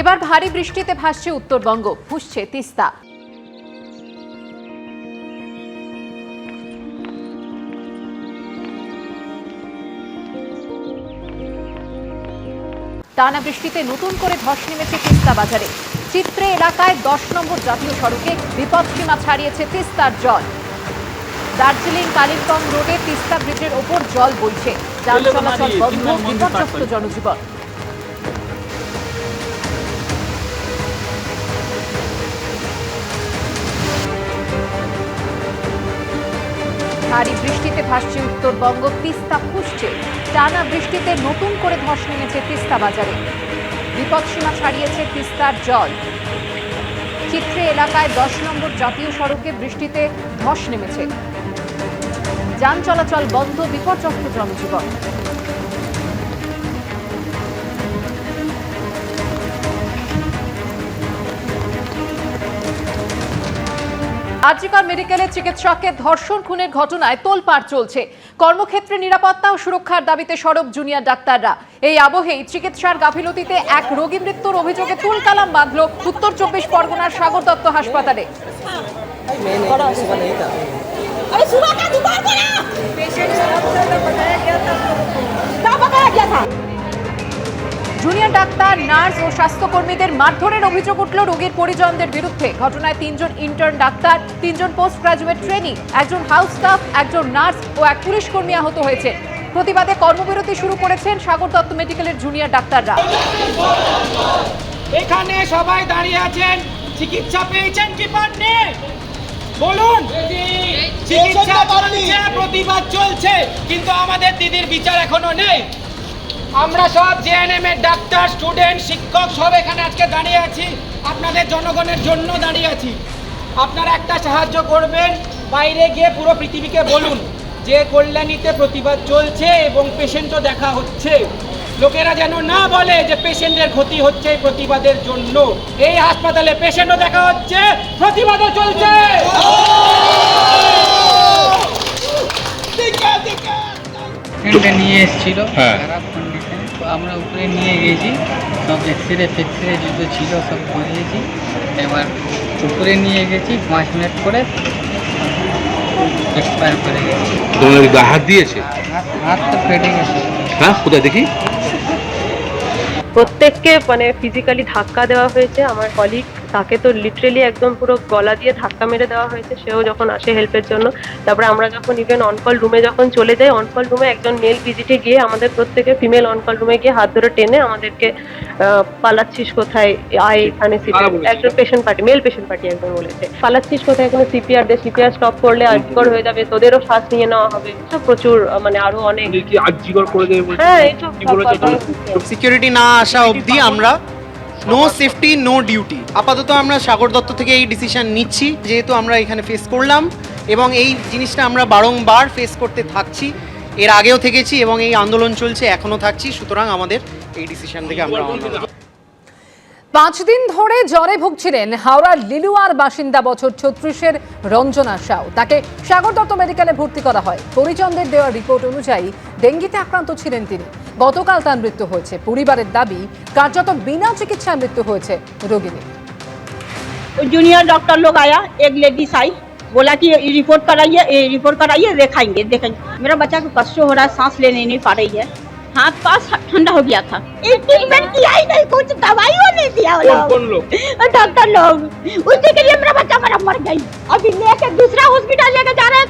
এবার ভারী বৃষ্টিতে ভাসছে উত্তরবঙ্গ ফুসছে তিস্তা। টানা বৃষ্টিতে নতুন করে ধস নেমেছে তিস্তা বাজারে। চিত্রে এলাকায় দশ নম্বর জাতীয় সড়কে বিপদসীমা ছাড়িয়েছে তিস্তার জল। দার্জিলিং কালিম্পং রোডে তিস্তা ব্রিজের ওপর জল বইছে। যান চলাচল বন্ধ বিপর্যস্ত জনজীবন। ভারী বৃষ্টিতে ভাসছে উত্তরবঙ্গ, তিস্তা ফুসছে টানা বৃষ্টিতে নতুন করে ধস নেমেছে তিস্তা বাজারে। বিপদসীমা ছাড়িয়েছে তিস্তার জল। চিত্রে এলাকায় দশ নম্বর জাতীয় সড়কে বৃষ্টিতে ধস নেমেছে। যান চলাচল বন্ধ, বিপর্যস্ত জনজীবন। আরজিকর মেডিকেলের চিকিৎসককে ধর্ষণ খুনের ঘটনায় তোলপাড় চলছে কর্মক্ষেত্রে নিরাপত্তা ও সুরক্ষার দাবিতে সরব জুনিয়র ডাক্তাররা এই আবহেই চিকিৎসার গাফিলতিতে এক রোগী মৃত্যুর অভিযোগে তুলকালাম বাঁধল উত্তর চব্বিশ পরগনার সাগর দত্ত হাসপাতালে अरे सुबह का दुकान करा क्या बताया गया था জুনিয়র ডাক্তার নার্স ও স্বাস্থ্যকর্মীদের মারধরের অভিযোগ উঠল রোগীর পরিজনদের বিরুদ্ধে। ঘটনায় তিনজন ইন্টার্ন ডাক্তার তিনজন পোস্ট গ্রাজুয়েট ট্রেনি একজন হাউস স্টাফ একজন নার্স ও এক পুলিশ কর্মী আহত হয়েছে প্রতিবাদে কর্মবিরতি শুরু করেছেন সাগর দত্ত মেডিকেলের জুনিয়র ডাক্তাররা। এখানে সবাই দাঁড়িয়ে আছেন। চিকিৎসা পেয়েছেন কি পাননি? বলুন। চিকিৎসা চলছে প্রতিবাদ চলছে কিন্তু আমাদের দিদির বিচার এখনও নেই। আমরা সব জেএনএম এর ডাক্তার স্টুডেন্ট শিক্ষক সব এখানে আজকে দাঁড়িয়ে আছি। আপনাদের জনগণের জন্য দাঁড়িয়ে আছি। আপনারা একটা সাহায্য করবেন বাইরে গিয়ে পুরো পৃথিবীকে বলুন যে কল্যাণীতে প্রতিবাদ চলছে এবং পেশেন্টও দেখা হচ্ছে। লোকেরা যেন না বলে যে পেশেন্টের ক্ষতি হচ্ছে এই প্রতিবাদের জন্য। এই হাসপাতালে পেশেন্টও দেখা হচ্ছে প্রতিবাদও চলছে। নিয়ে এসেছিল। হ্যাঁ। আমরা উপরে নিয়ে গেছি। সব এক্সরে ফেক্সরে যুদ্ধ ছিল সব করিয়েছি এবার উপরে নিয়ে গেছি পাঁচ মিনিট করে এক্সপায়ার করে গেছি। তোমার হাত দিয়েছে? হাত হাত তো ফেটে গেছে। হ্যাঁ কোথায় দেখি? প্রত্যেককে মানে ফিজিক্যালি ধাক্কা দেওয়া হয়েছে আমার কলিগ তাকে তো লিটারেলি একদম পুরো গলা দিয়ে ধাক্কা মেরে দেওয়া হয়েছে। সেও যখন আসে হেল্পের জন্য তারপরে আমরা যখন ইভেন অনকল রুমে যখন চলে যাই অনকল রুমে একজন মেল ভিজিটে গিয়ে আমাদের প্রত্যেকে ফিমেল অনকল রুমে গিয়ে হাত ধরে টেনে আমাদেরকে পালাচ্ছিস কোথায়? আয় এখানে সিপিআর একজন patient party male patient party একজন বলেছে। পালাচ্ছিস কোথায়? এখানে সিপিআর দে সিপিআর স্টপ করলে আর্থিকর হয়ে যাবে? তোদেরও শ্বাস নিয়ে নেওয়া হবে। সব প্রচুর মানে আরও অনেক? হ্যাঁ এইসব? সিকিউরিটি না আসা অবধি আমরা নো সেফটি নো ডিউটি আপাতত আমরা সাগর দত্ত থেকে এই ডিসিশন নিচ্ছি, যেহেতু আমরা এখানে ফেস করলাম এবং এই জিনিসটা আমরা বারংবার ফেস করতে থাকছি। এর আগেও থেকেছি এবং এই আন্দোলন চলছে, এখনও থাকছি। সুতরাং আমাদের এই ডিসিশন থেকে আমরা পাঁচ দিন ধরে জ্বরে ভুগছিলেন হাওড়ার লিলুয়ার বাসিন্দা বছর ছত্রিশের রঞ্জনা সাউ। তাকে সাগর দত্ত মেডিকেলে ভর্তি করা হয়। পরিজনদের দেওয়া রিপোর্ট অনুযায়ী ডেঙ্গিতে আক্রান্ত ছিলেন তিনি। গতকাল তার মৃত্যু হয়েছে পরিবারের দাবি কার্যত বিনা চিকিৎসায় মৃত্যু হয়েছে রোগিনীর जूनियर डॉक्टर लोग आया एक लेडीज आई बोला कि ये रिपोर्ट कराइए ये रिपोर्ट कराइए दिखाएंगे देखेंगे मेरा बच्चा को कष्ट हो रहा है सांस लेने नहीं पा रही है हाथ पास ठंडा हो गया था ट्रीटमेंट किया ही नहीं कुछ दवाई वो नहीं दिया वो कौन लोग। कौन लोग डॉक्टर लोग उसी के लिए मेरा बच्चा मेरा मर गई अभी लेके दूसरा हॉस्पिटल लेके जा रहे